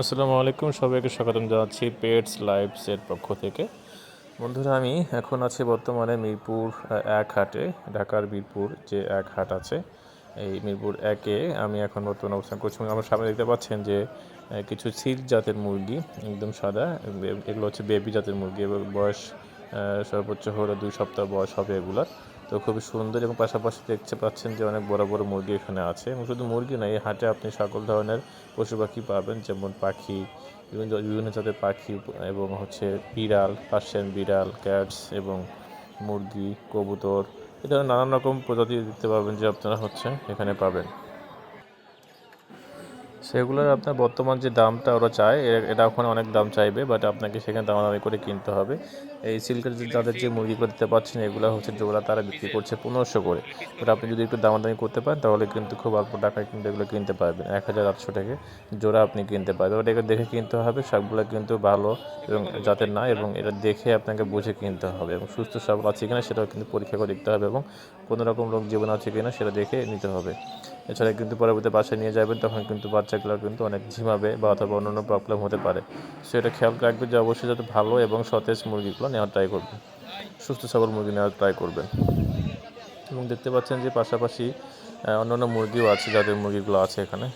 আসসালামু আলাইকুম, সবাইকে স্বাগতম জানাচ্ছি পেটস লাইভসের পক্ষ থেকে। বন্ধুরা, আমি এখন আছি বর্তমানে মিরপুর এক হাটে, ঢাকার মিরপুর যে এক হাট আছে। এই মিরপুর একে আমি এখন বর্তমানে অবস্থান করছি আমার সামনে দেখতে পাচ্ছেন যে কিছু সিল্ক জাতের মুরগি, একদম সাদা এগুলো হচ্ছে বেবি জাতের মুরগি এবং বয়স সর্বোচ্চ হলো দুই সপ্তাহ বয়স হবে এগুলার। তো খুবই সুন্দর এবং পাশাপাশি দেখতে পাচ্ছেন যে অনেক বড় বড় মুরগি এখানে আছে এবং শুধু মুরগি নয় এই হাটে আপনি সকল ধরনের পশু পাখি পাবেন, যেমন পাখি, বিভিন্ন বিভিন্ন জাতের পাখি এবং হচ্ছে বিড়াল, পার্সিয়ান বিড়াল, ক্যাটস এবং মুরগি, কবুতর, এ ধরনের নানান রকম প্রজাতি দেখতে পাবেন যে আপনারা হচ্ছে এখানে পাবেন। সেগুলোর আপনার বর্তমান যে দামটা ওরা চায় এটা ওখানে অনেক দাম চাইবে বাট আপনাকে সেখানে দামাদামি করে কিনতে হবে। এই সিল্কের যে তাদের যে মুরগিগুলো দিতে পারছেন এগুলো হচ্ছে জোড়া তারা বিক্রি করছে পনেরোশো করে। ওটা আপনি যদি একটু দামাদামি করতে পারেন, তাহলে কিন্তু খুব অল্প টাকায় কিন্তু এগুলো কিনতে পারবেন। এক হাজার আটশো টাকা জোড়া আপনি কিনতে পারবেন। ওটা এগুলো দেখে কিনতে হবে সবগুলো কিন্তু ভালো এবং যাতে না এবং এটা দেখে আপনাকে বুঝে কিনতে হবে এবং সুস্থ সবল আছে কিনা সেটাও কিন্তু পরীক্ষা করে দেখতে হবে এবং কোনো রকম রোগ জীবন আছে কিনা সেটা দেখে নিতে হবে। এছাড়া কিন্তু পরবর্তী বাসায় নিয়ে যাবেন, তখন কিন্তু বাচ্চাগুলো কিন্তু অনেক ঝিমাবে বা অথবা অন্যান্য প্রবলেম হতে পারে। সেটা খেয়াল রাখবেন যে অবশ্যই যাতে ভালো এবং সতেজ মুরগিগুলো নেওয়ার ট্রাই করবেন। সুস্থ সবল মুরগি নেওয়ার ট্রাই করবেন। এবং দেখতে পাচ্ছেন যে পাশাপাশি অন্যান্য মুরগিও আছে, যাদের মুরগিগুলো আছে এখানে।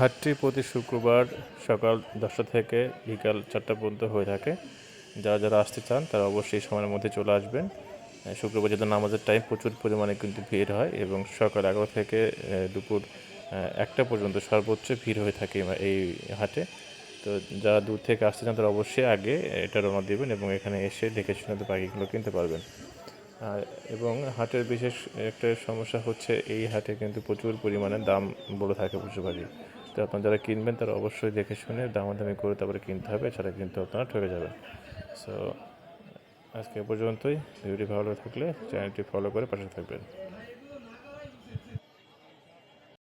হাটটি প্রতি শুক্রবার সকাল দশটা থেকে বিকাল চারটা পর্যন্ত হয়ে থাকে। যারা যারা আসতে চান, তারা অবশ্যই সময়ের মধ্যে চলে আসবেন। শুক্রবার যেহেতু নামাজের টাইম প্রচুর পরিমাণে কিন্তু ভিড় হয় এবং সকাল এগারো থেকে দুপুর একটা পর্যন্ত সর্বোচ্চ ভিড় হয়ে থাকে এই হাটে। তো যারা দূর থেকে আসতে চান, তারা অবশ্যই আগে এটা রওনা দেবেন এবং এখানে এসে দেখে শুনে তো পাখিগুলো কিনতে পারবেন। আর এবং হাটের বিশেষ একটা সমস্যা হচ্ছে, এই হাটে কিন্তু প্রচুর পরিমাণে দাম বলে থাকে পশু পাখি তো আপনারা যারা কিনবেন, তারা অবশ্যই দেখে শুনে দামাদামি করে তারপরে কিনতে হবে, এছাড়া কিন্তু আপনারা ঠকে যাবেন। সো আজকে পর্যন্তই ভিডিওটি ভালো থাকলে চ্যানেলটি ফলো করে পাশে থাকবেন